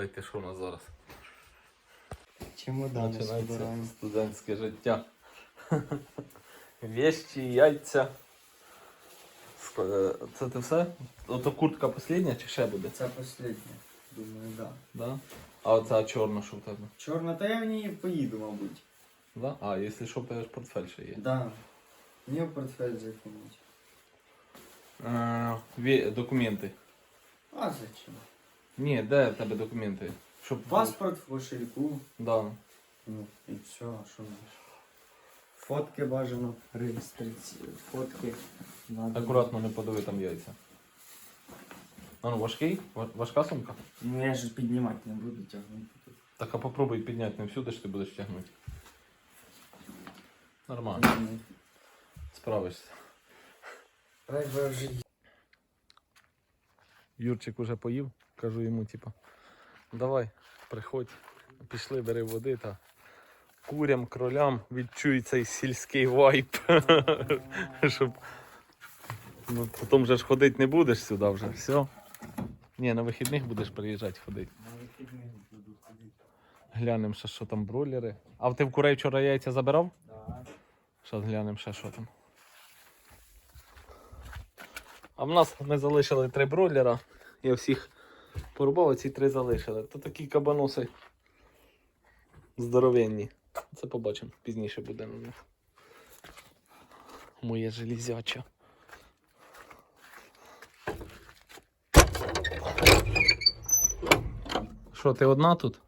Вгадайте, що у нас зараз. Чемодани Починається збираємо. студентське життя. Вещі, яйця. Е, Це ти все? Ото куртка остання чи ще буде? Це останнє. Думаю, да. Да? А оця чорна, що в тебе? Чорна, та я в ній поїду, мабуть. Да? А, якщо що, ж портфель ще є. Да. Мені в портфель закинуть. Е, документи. А зачем? Ні, де в тебе документи? Щоб... Паспорт в кошельку. Да. Ну, і все, а що наш? Фотки бажано. Реєстрації. Фотки. Надо. Акуратно не подиви там яйця. А ну важкий? Ва- Важка сумка? Ну я ж піднімати не буду тягнути. Так а попробуй підняти не всюди ж ти будеш тягнути. Нормально, Ні. справишся. Дай би вже Юрчик уже поїв, кажу йому, типа, давай, приходь, пішли, бери води та курям, кролям відчуй цей сільський вайб. Щоб ну, потім же ж ходити не будеш сюди вже. Все. Ні, на вихідних будеш приїжджати ходити. на вихідних буду ходити. Глянемо ще, що там бройлери. А ти в курей вчора яйця забирав? Да. Зараз глянемо ще, що там. А в нас ми залишили три бройлера. Я всіх порубав, ці три залишили. То такі кабаноси здоровенні. Це побачимо. Пізніше буде на них. Моє железяче. Що, ти одна тут?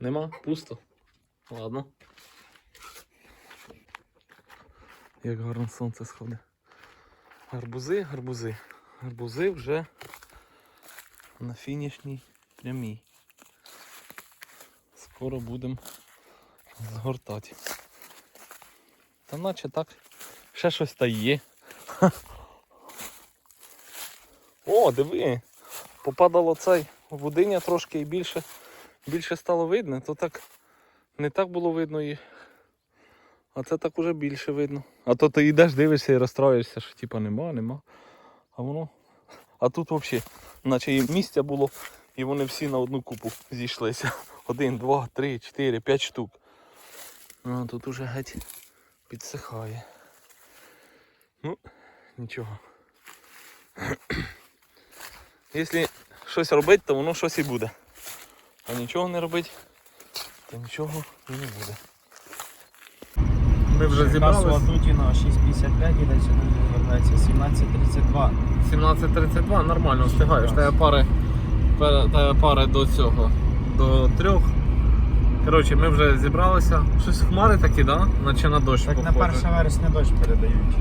Нема? Пусто? Ладно. Як гарно сонце сходить. Гарбузи, гарбузи. Гарбузи вже на фінішній прямій. Скоро будемо згортати. Та наче так. Ще щось та є. О, диви! Попадало цей водиня трошки і більше, більше стало видно, то так не так було видно і а це так уже більше видно. А то ти йдеш, дивишся і розстроїшся, що типа нема, нема. А воно. А тут взагалі, наче і місця було, і вони всі на одну купу зійшлися. Один, два, три, чотири, п'ять штук. А тут уже геть підсихає. Ну, нічого. Якщо щось робити, то воно щось і буде. А нічого не робити, то нічого і не буде. Ми вже зібралися. Ватутіно 6.55 і далі сюди 17.32. 17.32, нормально встигаєш. Тебе пари, тебе пари до цього, до трьох. Коротше, ми вже зібралися. Щось хмари такі, да? Наче на дощ Так на 1 вересня дощ передають.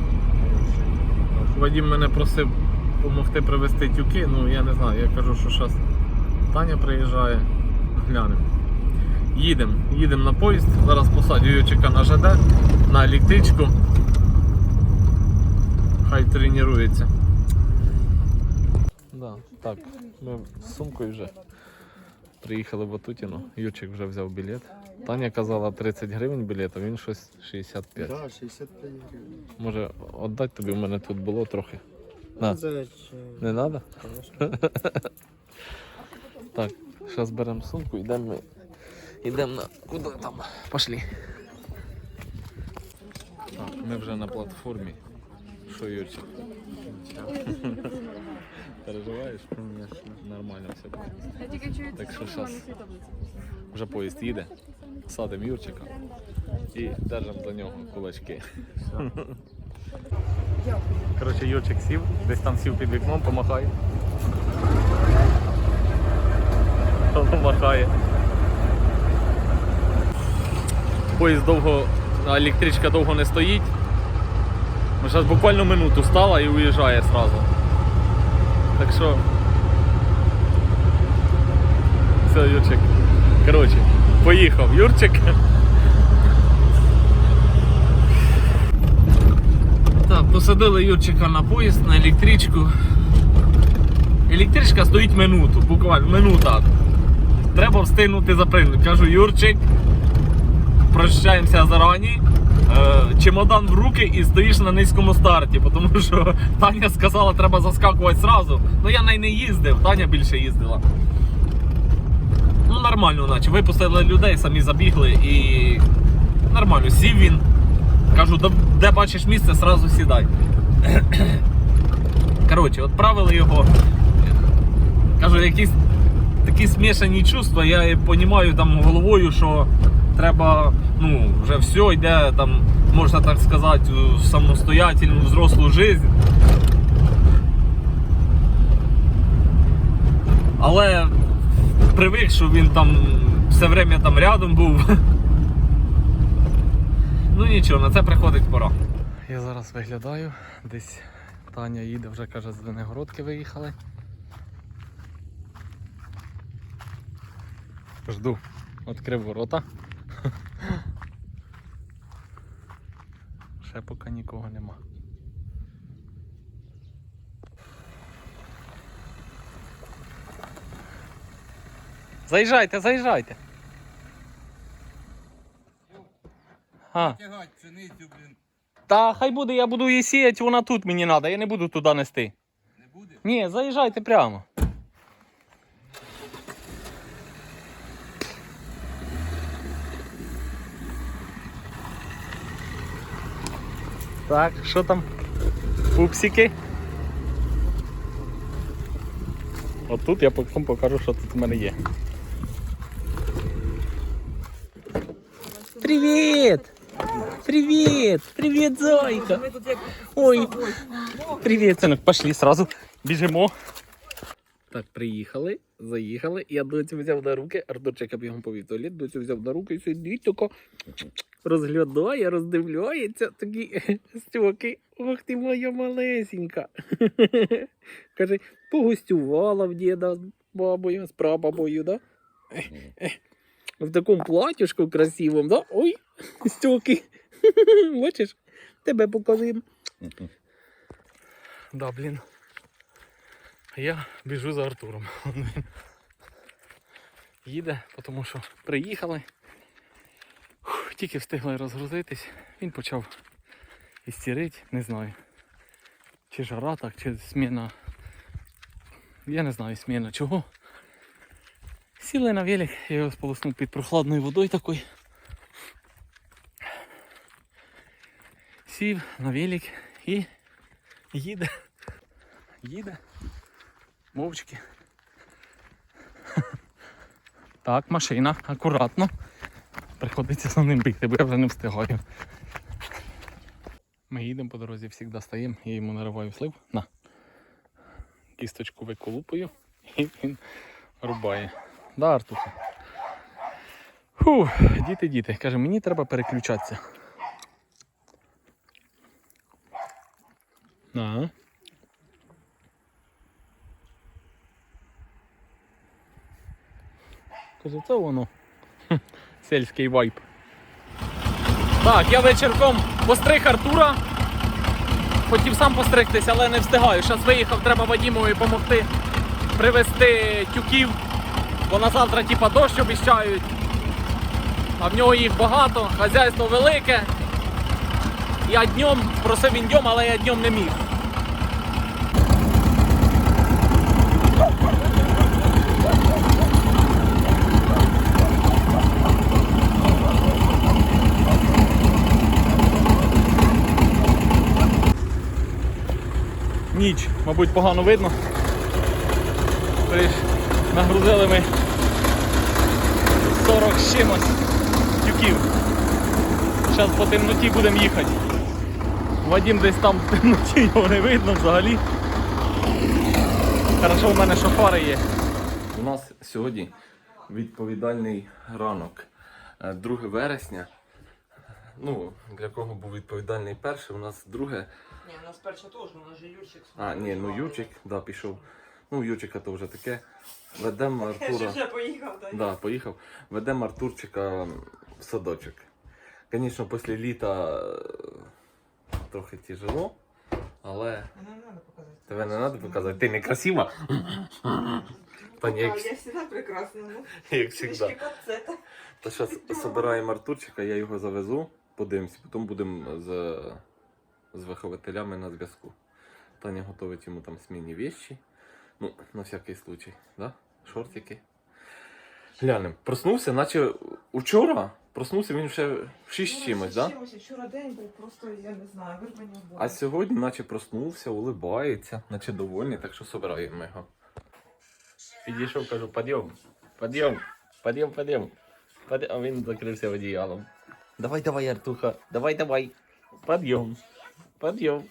Вадим мене просив допомогти привезти тюки. Ну я не знаю, я кажу, що зараз Таня приїжджає. Глянемо. Їдемо, їдемо на поїзд. Зараз посадю Ючика на ЖД, на електричку. Хай тренується. Да, так, ми з сумкою вже приїхали в Атутіно. Ючик вже взяв білет. Таня казала 30 гривень білет, а він щось 65. Так, 65 гривень. Може віддати тобі, в мене тут було трохи. На. Не треба? Так, зараз беремо сумку, йдемо. Йдемо на. Куди там? Пошли. Так, ми вже на платформі. Що Юрчик? Переживаєш? Конечно. Нормально все буде. Так що таблиці. Вже поїзд їде. Садимо Юрчика і держимо за нього кулачки. Коротше, Юрчик сів, десь там сів під вікном, помахай. Помахає. Поїзд довго, електричка довго не стоїть. Ну, Зараз буквально минуту стала і уїжджає одразу. Так що. Все, Юрчик. Коротше, поїхав Юрчик. Так, посадили Юрчика на поїзд, на електричку. Електричка стоїть минуту, буквально минута. Треба встигнути запрыгнути. Кажу, Юрчик, прощаємося зарані. Е, чемодан в руки і стоїш на низькому старті, тому що Таня сказала, треба заскакувати зразу. Ну я на неї не їздив, Таня більше їздила. Ну нормально, наче. Випустили людей, самі забігли і нормально, сів він. Кажу, «Де- де бачиш місце, сразу сідай. Коротше, відправили його. Кажу, якісь такі смішані чувства, я розумію там головою, що треба, ну, вже все йде, там, можна так сказати, в самостоятельну взрослу життя. Але привик, що він там все время там рядом був. Ну нічого, на це приходить пора. Я зараз виглядаю, десь Таня їде, вже каже, з Винегородки виїхали. Жду. Відкрив ворота. Ще поки нікого нема. Заїжджайте, заїжджайте. А. Тягать пшеницю, блін, Та хай буде, я буду її сіяти, вона тут мені треба, я не буду туди нести. не буде? Ні, заїжджайте прямо. Так, що там? Пупсики. От тут я потім покажу, що тут в мене є. Привіт! Привіт! Привіт, зайка! Ой, Привіт, синок, пошли сразу. Біжимо. Так, приїхали, заїхали. Я доцю взяв на руки, Артурчик бігом повів туалет, доцю взяв на руки і сидить тако розглядає, роздивляється, такі стьоки. Ох ти моя малесенька. Каже, погостювала в діда з бабою, з прабабою, да? В такому платюшку красивому, да? Ой, стьоки. Бачиш, тебе показуємо. Да, блін. Я біжу за Артуром. Він Їде, тому що приїхали. Тільки встигли розгрузитись. Він почав істерити, не знаю. Чи жара так, чи зміна. Я не знаю, зміна чого. Сіли на велик, я його сполоснув під прохладною водою такою. Сів на велик і їде. Їде. Мовчки. Так, машина, акуратно. Приходиться за ним бігти, бо я вже не встигаю. Ми їдемо по дорозі, завжди стаємо, я йому нариваю слив. На. Кісточку виколупую і він рубає. Да, Артуха? Фу, діти, діти. Каже, мені треба переключатися. Ага. Каже, це воно. Сельський вайп. Так, я вечірком постриг Артура. Хотів сам постригтись, але не встигаю. Зараз виїхав, треба Вадімові допомогти привезти тюків. Бо на завтра типа дощ обіщають. А в нього їх багато, хазяйство велике. Я днем просив він днем, але я днем не міг. Ніч, мабуть, погано видно. Нагрузили ми 40 з чимось тюків. Зараз по темноті будемо їхати. Вадим десь там в темноті його не видно взагалі. Хорошо, в мене що фари є. У нас сьогодні відповідальний ранок. Е, 2 вересня. Ну, для кого був відповідальний перший, у нас друге Ні, у нас перше теж, у нас же Юрчик. А, ні, ну Ючик, да, пішов. Ну, Ючика то вже таке. Ведемо Артура. вже поїхав, так? Да, поїхав. Ведемо Артурчика в садочок. Звісно, після літа е, трохи тяжело, але Не треба показати. тебе не треба показати. Ти не красива. Та ні, як, Я завжди прекрасна, ну. як Трішки завжди. Та зараз збираємо Артурчика, я його завезу, подивимося, потім будемо з, з вихователями на зв'язку. Таня готовить йому там смінні вещі. Ну, на всякий случай, да? Шортики. Глянем. Проснувся, наче учора. Проснувся він ще в 6 чимось, да? Вчора день був просто, я не знаю, вирвані в А сьогодні, наче проснувся, улибається, наче довольний, так що собираємо його. Підійшов, кажу, підйом, підйом, підйом. Підйом. А він закрився одіялом. Давай, давай, Артуха, давай, давай. Підйом, підйом.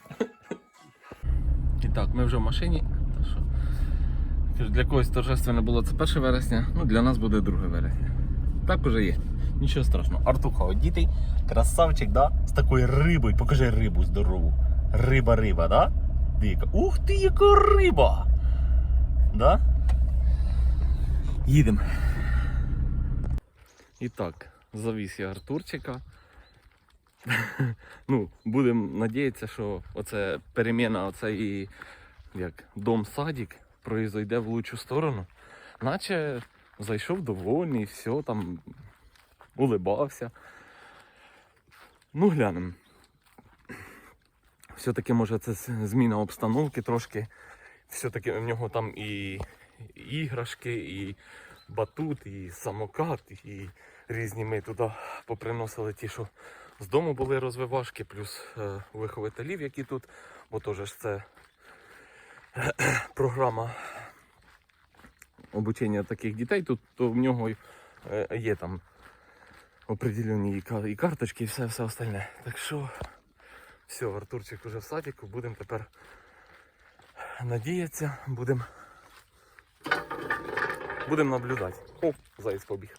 І так, ми вже в машині. Для когось торжественно було це 1 вересня, ну для нас буде 2 вересня. Так уже є. Нічого страшного. Артуха одітий, красавчик, да? З такою рибою. Покажи рибу здорову. Риба, риба, да? Дика. Ух ти, яка риба! Да? Їдемо. І так, завіз я Артурчика. ну, будемо надіятися, що оце переміна, оцей як дом-садик произойде в лучшу сторону. Наче зайшов довольний, все там улибався. Ну, глянемо. Все-таки, може, це зміна обстановки трошки. Все-таки в нього там і іграшки, і батут, і самокат, і різні ми туди поприносили ті, що з дому були розвивашки, плюс е, які тут, бо теж це програма обучення таких дітей, тут то в нього е, є там определені і карточки, і все, все остальне. Так що все, Артурчик уже в садіку, будемо тепер надіятися, будемо будемо наблюдати. О, заєць побіг.